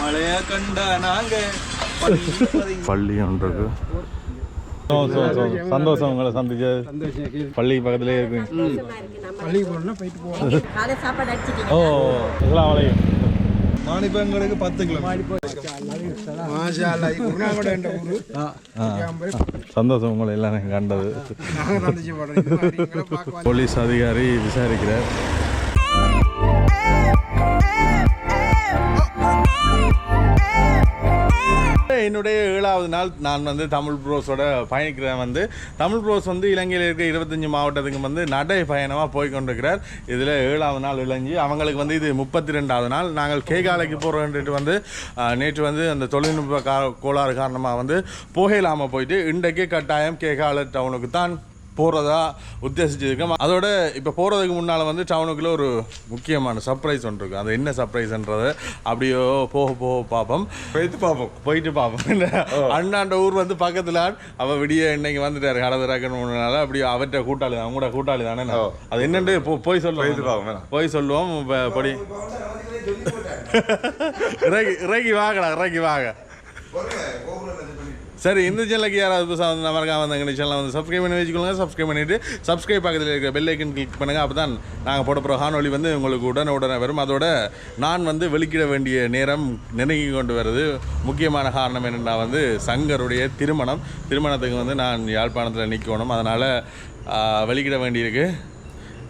மழைய கண்ட நாங்க பள்ளி ஒன்று இருக்கு. சந்தோஷம் உங்களை சந்திச்ச பள்ளி பக்கத்துலேயே இருக்கு காலை சாப்பாடு அடிச்சிட்டீங்க. ஓ இதெல்லாம் வளையும் மாணிப்பங்களுக்கு பத்து கிலோ சந்தோஷம் உங்களை எல்லாம் கண்டது. போலீஸ் அதிகாரி விசாரிக்கிறார். என்னுடைய ஏழாவது நாள் நான் வந்து தமிழ் ப்ரோஸோட பயணிக்கிறேன் வந்து. தமிழ் ப்ரோஸ் வந்து இலங்கையில் இருக்க இருபத்தஞ்சி மாவட்டத்துக்கு வந்து நடை பயணமாக போய் கொண்டிருக்கிறார் இதில் ஏழாவது நாள் இளைஞ்சி அவங்களுக்கு வந்து இது முப்பத்தி ரெண்டாவது நாள். நாங்கள் கேகாலைக்கு போகிறோன்ட்டு வந்து நேற்று வந்து அந்த தொழில்நுட்ப கா கோளாறு காரணமாக வந்து புகையில்லாமல் போயிட்டு இன்றைக்கு கட்டாயம் கேகால டவுனுக்கு தான் போகிறதா உத்தேசிச்சிருக்கோம் அதோட இப்போ போகிறதுக்கு முன்னால் வந்து டவுனுக்குள்ள ஒரு முக்கியமான சர்ப்ரைஸ் ஒன்று இருக்கும் அது என்ன சர்ப்ரைஸ்ன்றதை அப்படியோ போக போக பார்ப்போம். போயிட்டு பார்ப்போம். போயிட்டு பார்ப்போம். அண்ணாண்ட ஊர் வந்து பக்கத்தில் அவ விடிய இன்னைக்கு வந்துட்டாரு. கடதராக்கணும்னால அப்படி அவர்கிட்ட கூட்டாளி தான். கூட கூட்டாளி தானே. அது என்னண்டு? போ- போய் போயிட்டு பார்ப்போம், சொல்லுவோம். போய் சொல்லுவோம். இப்ப படி. இறங்கி இறங்கி வாங்கடா இறங்கி வாங்க. சரி இந்த சேனலுக்கு யாராவது புதுசாக வந்து நம்ம வந்து எங்கள் சேனலை வந்து சப்ஸ்கிரைப் பண்ணி வச்சுக்கோங்க. சப்ஸ்கிரைப் பண்ணிவிட்டு சப்ஸ்கிரைப் பக்கத்தில் இருக்க பெல் ஐக்கன் கிளிக் பண்ணுங்கள் அப்போ தான் நாங்கள் போட போகிற காணொலி வந்து உங்களுக்கு உடனே உடனே வரும். அதோட நான் வந்து வெளிக்கிட வேண்டிய நேரம் நெருங்கி கொண்டு வருது முக்கியமான காரணம் என்னென்னா வந்து சங்கருடைய திருமணம். திருமணத்துக்கு வந்து நான் யாழ்ப்பாணத்தில் நிற்கணும் அதனால் வெளிக்கிட வேண்டியிருக்கு.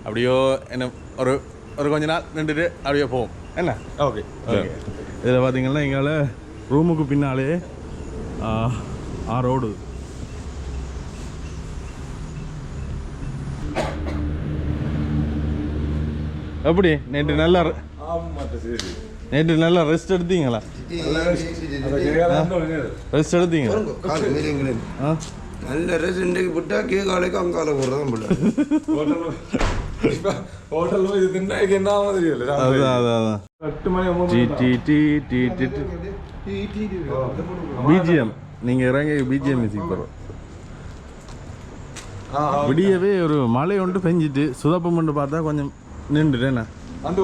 அப்படியோ என்ன ஒரு ஒரு கொஞ்ச நாள் நின்றுட்டு அப்படியே போவோம். என்ன? ஓகே இதில் பார்த்தீங்கன்னா எங்களால் ரூமுக்கு பின்னாலே ஆ, ஆ ரோடு எப்படி நேற்று நல்லா நேற்று நல்லா ரெஸ்ட் எடுத்தீங்களா ரெஸ்ட் எடுத்தீங்க காலு மீறிங்களேன் ஆ நல்ல ரேஸ் இன்றைக்கு விட்டா கே காலைக்கு அங்கால போடுறதான் போல ஹோட்டல் போய் தின்னா இது என்ன மாதிரி இல்லை அதான் அதான் அதான் எட்டு மணி ஒன்பது டி டி டி டி டி பிஜிஎம் நீங்கள் இறங்கி பிஜிஎம் மியூசிக் போகிறோம் விடியவே ஒரு மழை ஒன்று பெஞ்சிட்டு சுதப்பம் கொண்டு பார்த்தா கொஞ்சம் நின்றுட்டேண்ணே அந்த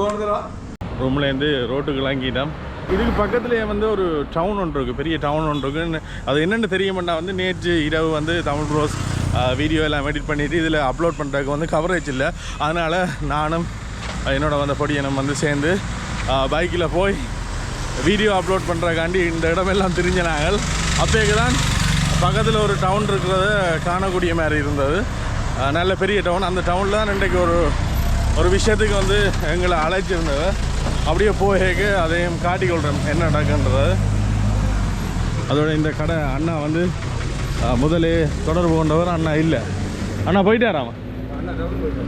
ரூம்லேருந்து ரோட்டுக்கு இறங்கிட்டோம். இதுக்கு பக்கத்துலேயே வந்து ஒரு டவுன் ஒன்று இருக்குது பெரிய டவுன் ஒன்று இருக்குன்னு அது என்னென்னு தெரியுமெண்டா வந்து நேற்று இரவு வந்து தமிழ் ப்ரோஸ் வீடியோ எல்லாம் எடிட் பண்ணிவிட்டு இதில் அப்லோட் பண்ணுறதுக்கு வந்து கவரேஜ் இல்லை. அதனால் நானும் அஹ், என்னோட வந்த பொடியனும் வந்து சேர்ந்து பைக்கில் போய் வீடியோ அப்லோட் பண்ணுறக்காண்டி இந்த இடமெல்லாம் தெரிஞ்ச நாங்கள் அப்போக்கு தான் பக்கத்தில் ஒரு டவுன் இருக்கிறத காணக்கூடிய மாதிரி இருந்தது. நல்ல பெரிய டவுன் அந்த டவுனில் தான் இன்றைக்கு ஒரு ஒரு விஷயத்துக்கு வந்து எங்களை அழைச்சிருந்தது. அப்படியே போய்க்கு அதையும் காட்டிக்கொள்கிறேன் என்ன நடக்குன்றது. அதோட இந்த கடை அண்ணா வந்து முதலே தொடர்பு கொண்டவர் அண்ணா இல்லை. அண்ணா போயிட்டாராம்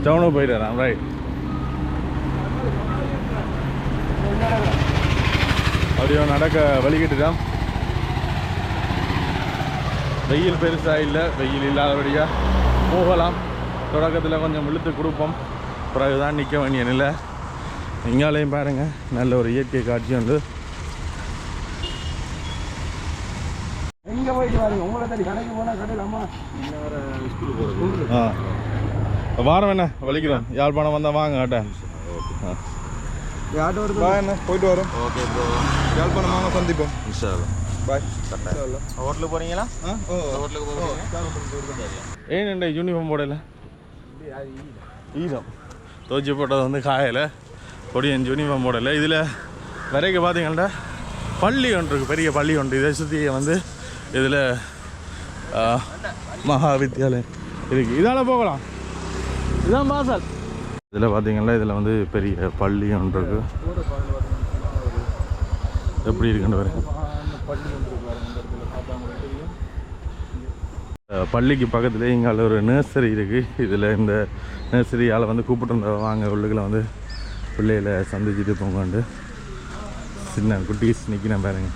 டவுனுக்கு போயிட்டாராம் ரைட் அப்படியே நடக்க வழிகிட்டுதான் வெயில் பெருசாக இல்லை வெயில் இல்லாதபடியாக போகலாம். தொடக்கத்தில் கொஞ்சம் இழுத்து கொடுப்போம். பிறகு தான் நிற்க வேண்டிய நிலை. இங்காலையும் பாருங்க நல்ல ஒரு இயற்கை காட்சி ஆ. வாரம் என்ன? வலிக்கிறோம். யாழ்ப்பாணம் வந்தால் வாங்க ஆட்ட. போயிட்டு வரோம். ஓகே யாழ்ப்பாணம் வாங்க சந்திப்போம். பாய் ஹோட்டலுக்கு போகிறீங்களா ஆ ஓ ஹோட்டலுக்கு போகிறோம் ஏன் இந்த யூனிஃபார்ம் போடல? ஈரம். துவச்சி போட்டது வந்து காயலை. பொடியன் யூனிஃபார்ம் போடலை. இதில் வரைக்கும் பார்த்தீங்கன்னா பள்ளி ஒன்று இருக்குது பெரிய பள்ளி ஒன்று. இதை சுற்றி வந்து இதில் மகா வித்யாலயம் இருக்குது இதால் போகலாம். இதுதான் வாசல் இதில் பார்த்தீங்கன்னா இதில் வந்து பெரிய பள்ளி ஒன்று இருக்குது எப்படி இருக்குன்னு பாருங்க பள்ளிக்கு பக்கத்துலேயே இங்கே ஒரு நர்சரி இருக்குது இதில் இந்த நர்சரியால் வந்து கூப்பிட்டு வாங்க உள்ளுக்குள்ள வந்து பிள்ளைகளை சந்திச்சுட்டு போங்கண்டு சின்ன குட்டீஸ் நிற்கிறேன் பாருங்க.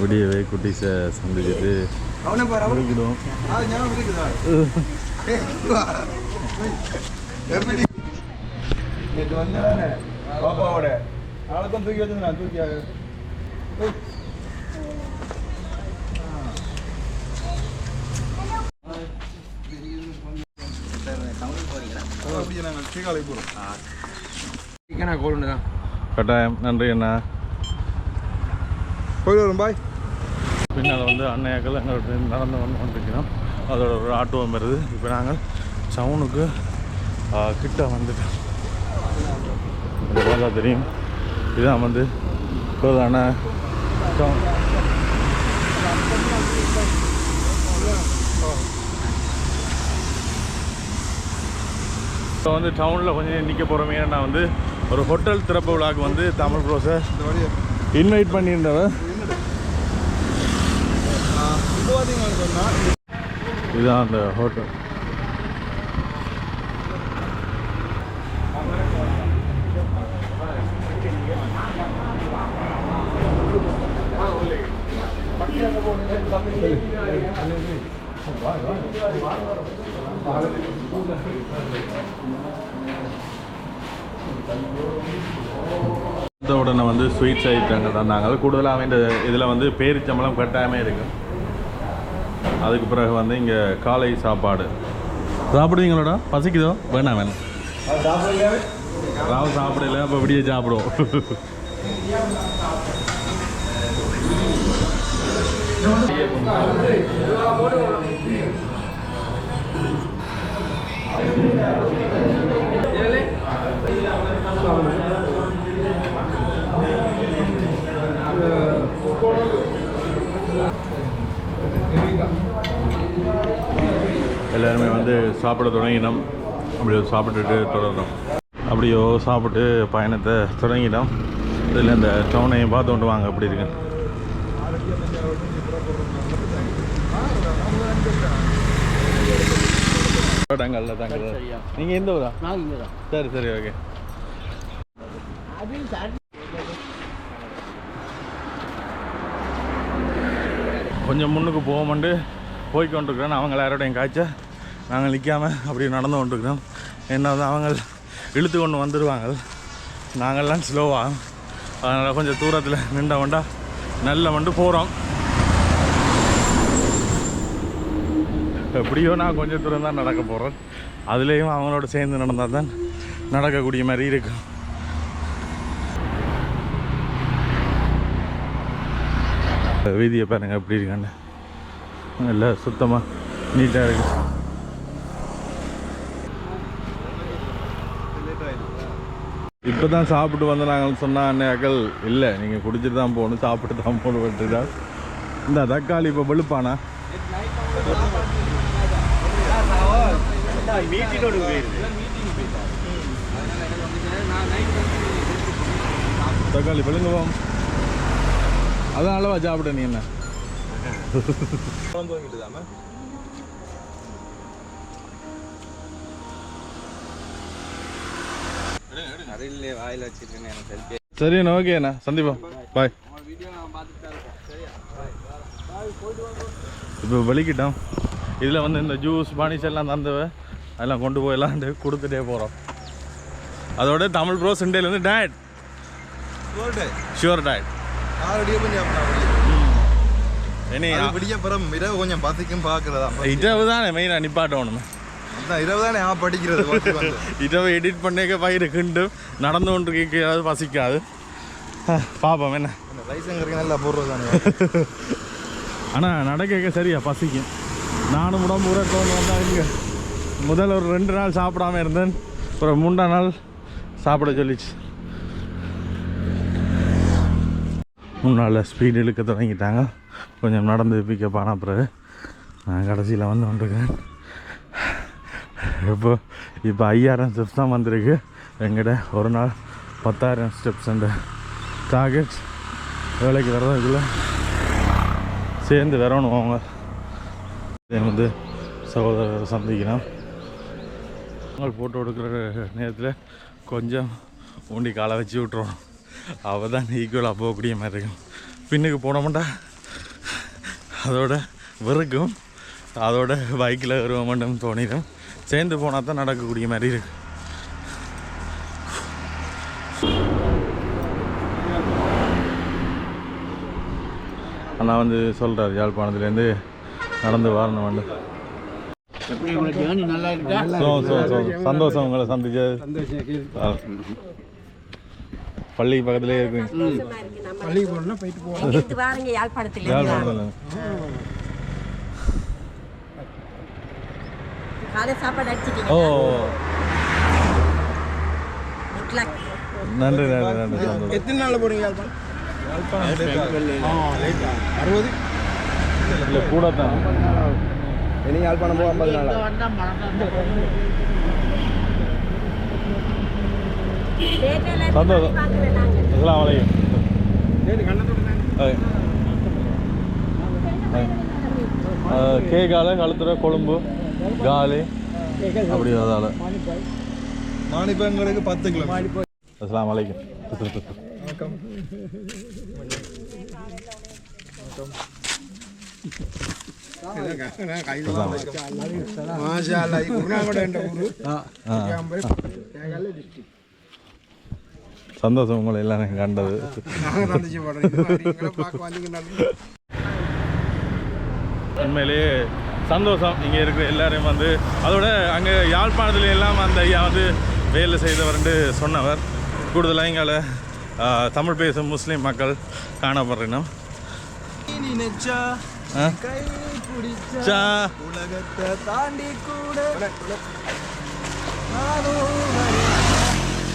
விடியவே குட்டீஸை சந்திச்சுட்டு. எப்படி நேற்று வந்தானே பாப்பாவோட நாளைக்கும் தூக்கி தூக்கி சிக்கனா கோல்டு தான் கட்டாயம். நன்றி அண்ணா. போயிட்டு வரும் பாய் பின்னால் வந்து அன்னையாக்கள் எங்கள்கிட்ட நடந்து வந்து கொண்டிருக்கிறோம். அதோட ஒரு ஆட்டோவும் வருது. இப்போ நாங்கள் டவுனுக்கு ஆ, கிட்ட வந்துட்டோம். பார்த்தா தெரியும். இதுதான் வந்து பிரதான டவுன் இப்போ வந்து டவுனில் கொஞ்சம் நிற்க போகிறோமே நான் வந்து ஒரு ஹோட்டல் திறப்பு விழாக்கு வந்து தமிழ் வழியை? இன்வைட் பண்ணியிருந்தவன் இப்போ இதுதான் அந்த ஹோட்டல். உடனே வந்து ஸ்வீட்ஸ் ஐட்டங்கள் தந்தாங்க கூடுதலாக இந்த இதில் வந்து பேரிச்சம்பளம் கட்டாயமே இருக்குது அதுக்கு பிறகு வந்து இங்கே காலை சாப்பாடு. சாப்பிடுவீங்களோடா? பசிக்குதோ? வேணாம் வேணாம். ராவ் சாப்பிடல அப்போ விடிய சாப்பிடுவோம். எல்லாருமே வந்து சாப்பிட தொடங்கினோம். அப்படியோ சாப்பிட்டுட்டு தொடர்றோம். அப்படியோ சாப்பிட்டு பயணத்தை தொடங்கினோம். இதில் இந்த டவுனையும் பார்த்து கொண்டு வாங்க அப்படி இருக்கு. தங்கல்ல தங்கல் நீங்கள் எந்த ஊரா? சரி சரி ஓகே. கொஞ்சம் முன்னுக்கு போவோம்ண்டு. போய் கொண்டிருக்கிறோம் அவங்க எல்லாரோடையும் காய்ச்ச. நாங்கள் நிற்காமல் அப்படி நடந்து கொண்டிருக்கிறோம். என்ன வந்து அவங்க இழுத்து கொண்டு வந்துடுவாங்க நாங்கள்லாம் ஸ்லோவாக அதனால் கொஞ்சம் தூரத்தில் நின்ற வண்டா நல்ல வண்டு போகிறோம் எப்படியோ நான் கொஞ்சம் தூரம் தான் நடக்க போகிறேன் அதுலேயும் அவங்களோட சேர்ந்து நடந்தால் தான் நடக்கக்கூடிய மாதிரி இருக்கும் வீதியை பாருங்கள் எப்படி இருக்கான்னு. நல்லா சுத்தமாக நீட்டாக இருக்குது இப்போ தான் சாப்பிட்டு வந்து நாங்கள் சொன்ன இல்லை நீங்கள் குடிச்சிட்டு தான் போகணும் சாப்பிட்டு தான் போகணும் தான் இந்த தக்காளி இப்போ வெளுப்பானா? தக்காளி வெளுங்குவோம் அதான் அளவா சாப்பிட நீ என்ன? அருள்லே வாயில் வச்சிருக்கேன் எனக்கு செல்ஃபி சரி அண்ணா ஓகே அண்ணா. சந்திப்போம். பாய் இப்போ வெளிக்கிட்டோம் இதில் வந்து இந்த ஜூஸ் பானிஸ் எல்லாம் தந்தவ அதெல்லாம் கொண்டு போயெல்லாம் கொடுத்துட்டே போகிறோம் அதோட தமிழ் ப்ரோ சண்டேலேருந்து டேட் ஷுவர் டேட் இனி விடிய பிறம் இரவு கொஞ்சம் பசிக்கும் பார்க்குறதா? இரவு தானே மெயினாக நிப்பாட்டணும். இரவு தானே படிக்கிறது. இரவு எடிட் பண்ணிக்க பயிர் கிண்டு நடந்து கொண்டு கேட்காது பசிக்காது. அஹ், பாப்போம் என்ன? ரைஸுங்கிறதுக்கு நல்லா போடுறது தானே ஆனால் நடக்க சரியா? பசிக்கும். நானும் உடம்பு ஊற தோணு வந்தால் இங்கே முதல் ஒரு ரெண்டு நாள் சாப்பிடாம இருந்தேன். ஒரு மூன்றா நாள் சாப்பிட சொல்லிச்சு. மூணு நாளில் ஸ்பீடு இழுக்க தொடங்கிட்டாங்க. கொஞ்சம் நடந்து பிக்கப் ஆன பிறகு நான் கடைசியில் வந்து கொண்டிருக்கேன் இப்போ இப்போ ஐயாயிரம் ஸ்டெப்ஸ் தான் வந்திருக்கு. எங்கிட்ட ஒரு நாள் பத்தாயிரம் ஸ்டெப்ஸ் அந்த டார்கெட் வேலைக்கு வர்றதுக்குள்ளே சேர்ந்து வரணும் அவங்க. வந்து சகோதரரை சந்திக்கிறோம் ஃபோட்டோ எடுக்கிற நேரத்தில் கொஞ்சம் ஊண்டி காலை வச்சு விட்ருவோம் அவள் தான் ஈக்குவலாக போகக்கூடிய மாதிரி இருக்கும். பின்னுக்கு போனோம்டா. அதோட வெறுக்கும் அதோட பைக்கில் வருவோமென்றும் தோணிடும் சேர்ந்து போனால் தான் நடக்கக்கூடிய மாதிரி இருக்குது அண்ணா வந்து சொல்கிறார் யாழ்ப்பாணத்துலேருந்து நடந்து வாரணும் வந்து. சந்தோஷம் உங்களை சந்திச்சது. பள்ளி பக்கத்துலேயே இருக்குங்க பள்ளிக்கு போகணும்னா போயிட்டு போகலாம். யாழ்ப்பாணத்தில். காலை சாப்பாடு அடிச்சிட்டீங்க. ஓ. குட் லக் நன்றி நன்றி நன்றி. சந்தோஷம் எத்தனை நாள் போறீங்க அறுபது இல்லை கூட தான் இனி யாழ்ப்பாணம் போக ஐம்பது நாள்? சந்தோஷம். ஓகே. ஆ, கேகால கழுத்துற கொழும்பு. காலி. அப்படி அதால. மாணிப்பங்களுக்கு பத்து கிலோ. அஸ்லாம் வலைக்கும் வணக்கம். சந்தோஷம் உங்களை எல்லாம் நான் கண்டது உண்மையிலேயே சந்தோஷம். இங்கே இருக்கிற எல்லாரையும் வந்து அதோட அங்கே யாழ்ப்பாணத்துல எல்லாம் அந்த ஐயா வந்து வேலை செய்தவர்னு சொன்னவர். கூடுதலாக ஆ, தமிழ் பேசும் முஸ்லீம் மக்கள் காணப்படுறோம். உலகத்தை தாண்டி கூட.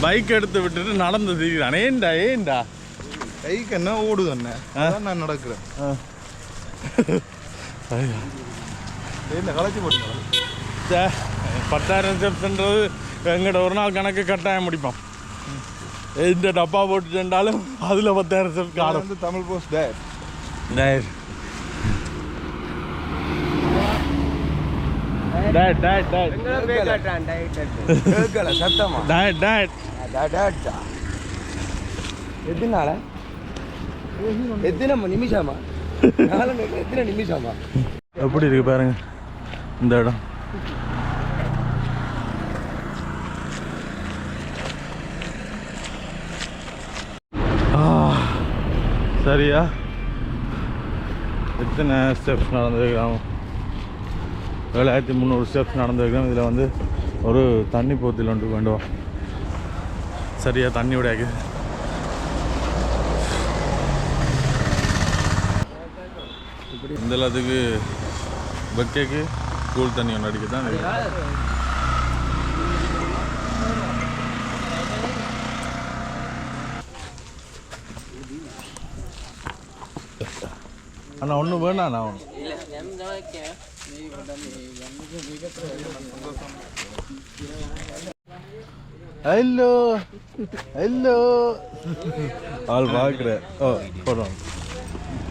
பைக் எடுத்து விட்டுட்டு நடந்து திரிகிறான் ஏண்டா ஏண்டா? கைக்கு என்ன ஓடுது என்ன நான் நடக்கிறேன். ஐயா. என்ன களைச்சி போட்டீங்களா பத்தாயிரம் ஸ்டெப்ஸ்ன்றது எங்கிட்ட ஒரு நாள் கணக்கு கட்டாயம் முடிப்போம் இந்த டப்பா போட்டு சென்றாலும் அதில் பத்தாயிரம் ஸ்டெப் காணும். வந்து தமிழ் போஸ்ட் டேட் டேட் டேட் டேட் டேட் சத்தமா? டேட் டேட் எத்தனால? எத்தனை நிமிஷமா எத்தனை நிமிஷமா? எப்படி இருக்கு பாருங்க. இந்த இடம். சரியா? எத்தனை ஸ்டெப்ஸ் நடந்திருக்கிறோம் ஏழாயிரத்தி முந்நூறு ஸ்டெப்ஸ் நடந்திருக்கிறோம் இதில் வந்து ஒரு தண்ணி போத்தில் ஒன்று வேண்டுவோம் சரியா தண்ணி விடாது. இந்த எல்லாத்துக்கு பக்கேக்கு கூல் தண்ணி ஒன்று அடிக்க தான் அண்ணா ஒன்றும் வேணாம் நான் ஒன்று ஹலோ ஹலோ. ஆள் பார்க்குறேன் ஓ போடுறோம்.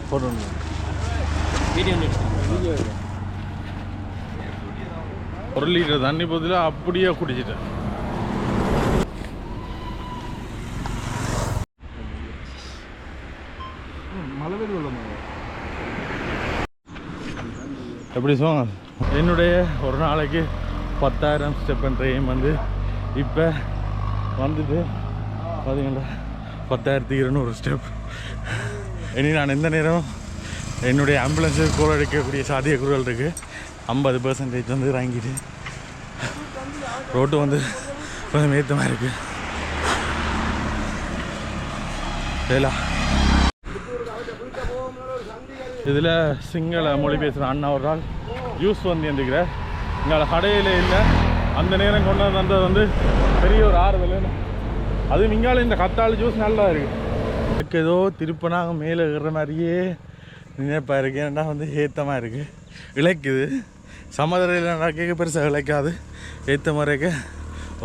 போடுறோம். வீடியோ வீடியோ ஒரு லிட்டர் தண்ணி பதில அப்படியே குடிச்சிட்டேன். எப்படி சொல்லுங்க என்னுடைய ஒரு நாளைக்கு பத்தாயிரம் ஸ்டெப் என்ற வந்து இப்போ வந்துட்டு பார்த்தீங்களா பத்தாயிரத்தி இருநூறு ஸ்டெப் இனி நான் எந்த நேரம் என்னுடைய ஆம்புலன்ஸுக்கு கோல் அடிக்கக்கூடிய சாத்தியக்கூறுகள் இருக்குது ஐம்பது பர்சன்டேஜ் வந்து இறங்கிட்டு ரோட்டு வந்து கொஞ்சம் ஏற்றமாக இருக்குது இதில் சிங்கள மொழி பேசுகிற அண்ணா ஒரு ஆள். ஜூஸ் வந்து எந்திக்கிறார் இங்கே கடையில் இல்லை. அந்த நேரம் கொண்டு வந்து வந்தது வந்து பெரிய ஒரு ஆறுதல். அது இங்கால இந்த கத்தாழ் ஜூஸ் நல்லா இருக்கு. எனக்கு ஏதோ திருப்பனாக மேலே ஏறுற மாதிரியே நினைப்பாக இருக்கு. ஏன்னா வந்து ஏத்தமாக இருக்குது இழைக்குது சமதரையில் நடக்க பெருசாக இழைக்காது. ஏற்ற மாதிரிக்க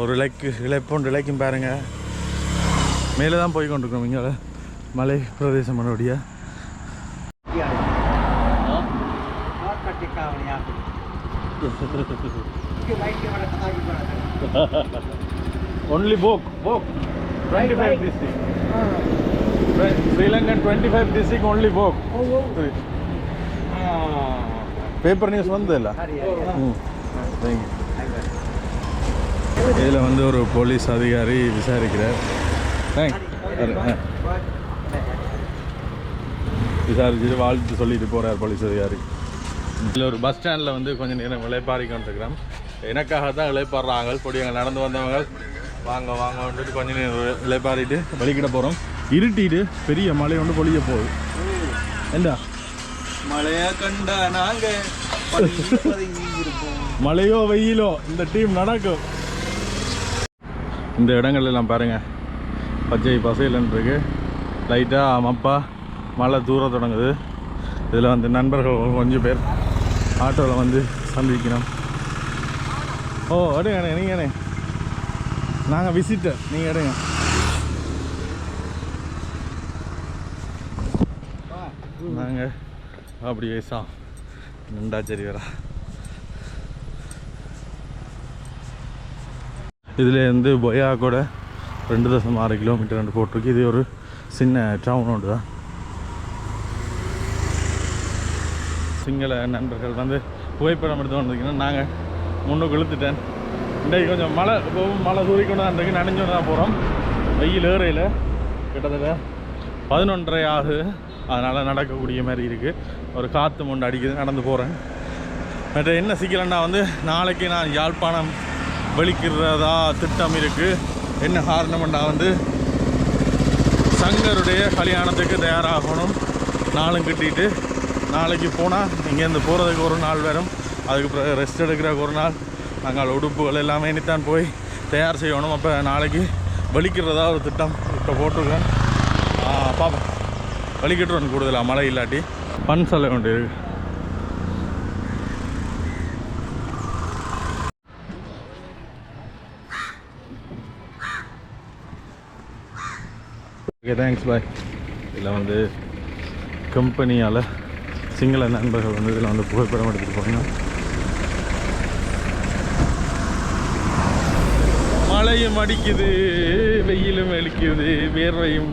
ஒரு இலைக்கு இழைப்பொண்டு இழைக்கும் பாருங்க. மேலே தான் போய் கொண்டிருக்கோம் இங்கே. மலை பிரதேசம் மறுபடியா Only Bok, Bok. 25 district. Right, Sri Lankan 25 district only Bok. Paper news வந்ததில்ல ம். தேங்க்யூ இதில் வந்து ஒரு போலீஸ் அதிகாரி விசாரிக்கிறார். தேங்க் விசாரிச்சுட்டு வாழ்த்து சொல்லிட்டு போகிறார் போலீஸ் அதிகாரி. இதில் ஒரு பஸ் ஸ்டாண்டில் வந்து கொஞ்சம் நேரம் இளைப்பாரி கொண்டிருக்கிறோம். எனக்காக தான் இளைப்பாடுறாங்க பொடியங்க நடந்து வந்தவங்க. வாங்க வாங்க வந்துட்டு கொஞ்ச நேரம் இளைப்பாரிட்டு வலிக்கிட போகிறோம் இருட்டிட்டு பெரிய மழை ஒன்று பொழிய போகுது. ஏண்டா? மழையா கண்டா நாங்க? மழையோ வெயிலோ இந்த டீம் நடக்கும். இந்த இடங்கள் எல்லாம் பாருங்க. பச்சை பசையிலன்னு இருக்கு லைட்டாக மப்பா மழை தூர தொடங்குது. இதில் வந்து நண்பர்கள் கொஞ்சம் பேர் ஆட்டோவில் வந்து சந்திக்கணும். ஓ எடுங்க அண்ணே நீங்கள் அண்ணே நாங்கள் விசிட்டர் நீங்கள் எடுங்க. நாங்கள் அப்படியே சா. நண்டா சரி வரா. இதில் இருந்து பொயா கூட ரெண்டு தசம் ஆறு கிலோமீட்டர் ரெண்டு போட்டிருக்கு. இது ஒரு சின்ன டவுன் ஒன்று தான். சிங்கள நண்பர்கள் வந்து புகைப்படம் எடுத்து வந்திருக்கீங்கன்னா நாங்கள் முன்னுக்கு இழுத்துட்டேன் இன்றைக்கு கொஞ்சம் மழை இப்போ மழை தூரிக்கொண்டு தான் இருக்கு. நனைஞ்சு தான் போகிறோம் வெயில் ஏறையில் கிட்டத்தட்ட பதினொன்றரை ஆகுது. அதனால் நடக்கக்கூடிய மாதிரி இருக்குது ஒரு காற்று முண்டு அடிக்குது நடந்து போகிறேன் மற்ற என்ன சிக்கலன்னா வந்து நாளைக்கு நான் யாழ்ப்பாணம் வெளிக்கிறதா திட்டம் இருக்குது என்ன காரணம்னா வந்து சங்கருடைய கல்யாணத்துக்கு தயாராகணும் நாளும் கட்டிட்டு நாளைக்கு போனால் இங்கேருந்து போகிறதுக்கு ஒரு நாள் வரும். அதுக்கு பிறகு ரெஸ்ட் எடுக்கிறதுக்கு ஒரு நாள். நாங்கள் உடுப்புகள் எல்லாமே இனித்தான் போய் தயார் செய்யணும். அப்போ நாளைக்கு வலிக்கிறதா ஒரு திட்டம் இப்போ போட்டிருக்கேன். ஆ, பார்ப்போம் கூடுதலாக மழை இல்லாட்டி. பண் சொல்ல வேண்டியது ஓகே தேங்க்ஸ் பாய் இதில் வந்து கம்பெனியால் சிங்கள நண்பர்கள் வந்து இதில் வந்து புகைப்படம் எடுத்துகிட்டு போனாங்க மழையும் அடிக்குது வெயிலும் அடிக்குது வேர்வையும்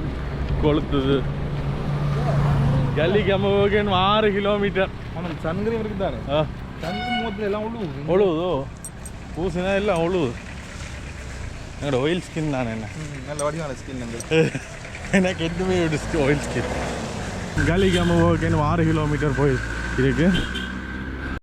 கொளுத்துது. சன்கிரீம் இருக்கு தானே ஆ சன்கிரீம் முகத்தில் எல்லாம் உழுவுது ஒழுவுதோ பூசினா எல்லாம் ஒழுவுது என்னோட ஆயில் ஸ்கின் தானே என்ன நல்ல வடிவான ஸ்கின் அந்த எனக்கு எதுவுமே ஆயில் ஸ்கின் கலிகாம ஓகேன்னு ஆறு கிலோமீட்டர் போய் இருக்கு